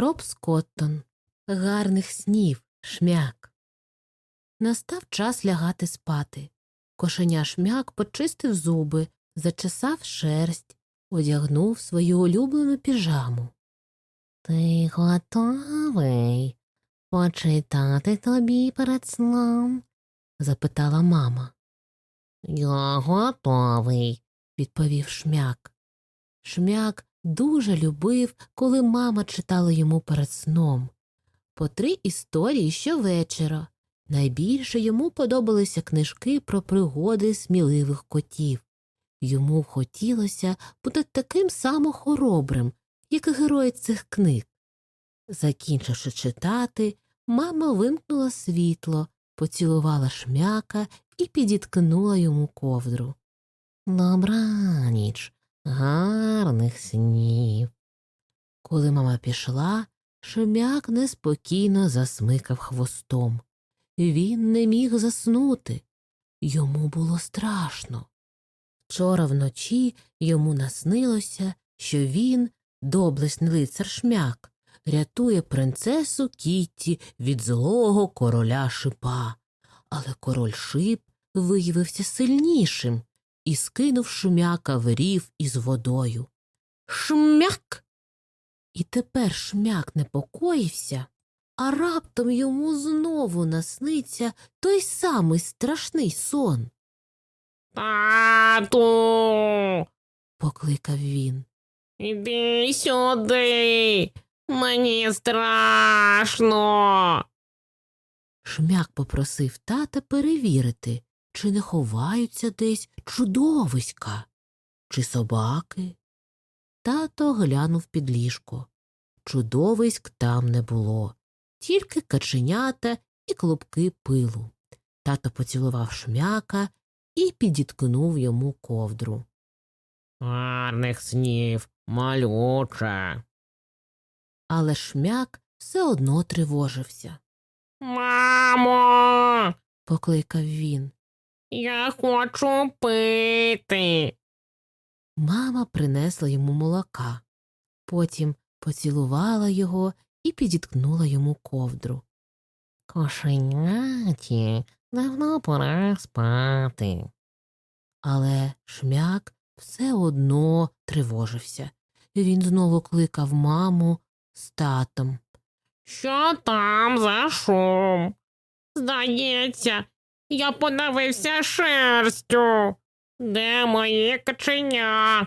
Роб Скоттон. Гарних снів, шмяк. Настав час лягати спати. Кошеня шмяк почистив зуби, зачесав шерсть, одягнув свою улюблену піжаму. Ти готовий почитати тобі перед сном? запитала мама. Я готовий, відповів шмяк. Шмяк дуже любив, коли мама читала йому перед сном. По три історії щовечора. Найбільше йому подобалися книжки про пригоди сміливих котів. Йому хотілося бути таким само хоробрим, як і герої цих книг. Закінчивши читати, мама вимкнула світло, поцілувала шмяка і підіткнула йому ковдру. Добраніч, гарних снів. Коли мама пішла, шмяк неспокійно засмикав хвостом. Він не міг заснути. Йому було страшно. Вчора вночі йому наснилося, що він, доблесний лицар шмяк, рятує принцесу Кітті від злого короля шипа. Але король шип виявився сильнішим і скинув шмяка в рів із водою. Шмяк! І тепер шмяк непокоївся, а раптом йому знову насниться той самий страшний сон, Тату, покликав він. іди сюди. Мені страшно. Шмяк попросив тата перевірити, чи не ховаються десь чудовиська, чи собаки. Тато глянув під ліжко. Чудовиськ там не було, тільки каченята і клубки пилу. Тато поцілував шмяка і підіткнув йому ковдру. Гарних снів, малюче. Але шмяк все одно тривожився. Мамо, Покликав він. Я хочу пити. Мама принесла йому молока, потім поцілувала його і підіткнула йому ковдру. Кошеняті, давно пора спати. Але шмяк все одно тривожився. Він знову кликав маму з татом. Що там за шум? Здається, я подавився шерстю. Де мої каченя?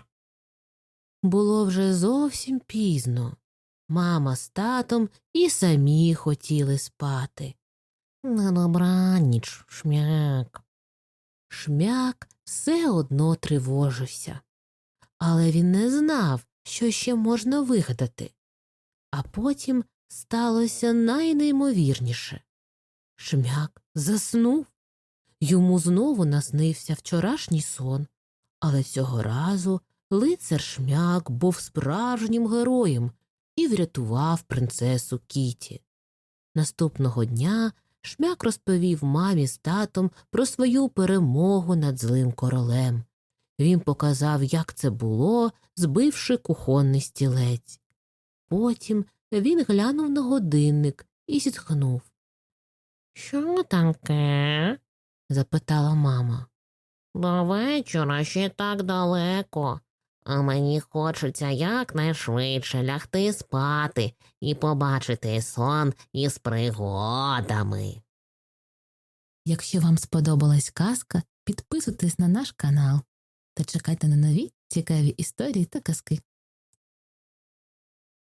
Було вже зовсім пізно. Мама з татом і самі хотіли спати. На добраніч, шмяк. Шмяк все одно тривожився, але він не знав, що ще можна вигадати. А потім сталося найнеймовірніше. Шмяк заснув. Йому знову наснився вчорашній сон, але цього разу лицар шмяк був справжнім героєм і врятував принцесу Кіті. Наступного дня шмяк розповів мамі з татом про свою перемогу над злим королем. Він показав, як це було, збивши кухонний стілець. Потім він глянув на годинник і зітхнув. Що таке? Запитала мама. До вечора ще так далеко, а мені хочеться якнайшвидше лягти спати і побачити сон із пригодами. Якщо вам сподобалась казка, підписуйтесь на наш канал та чекайте на нові цікаві історії та казки.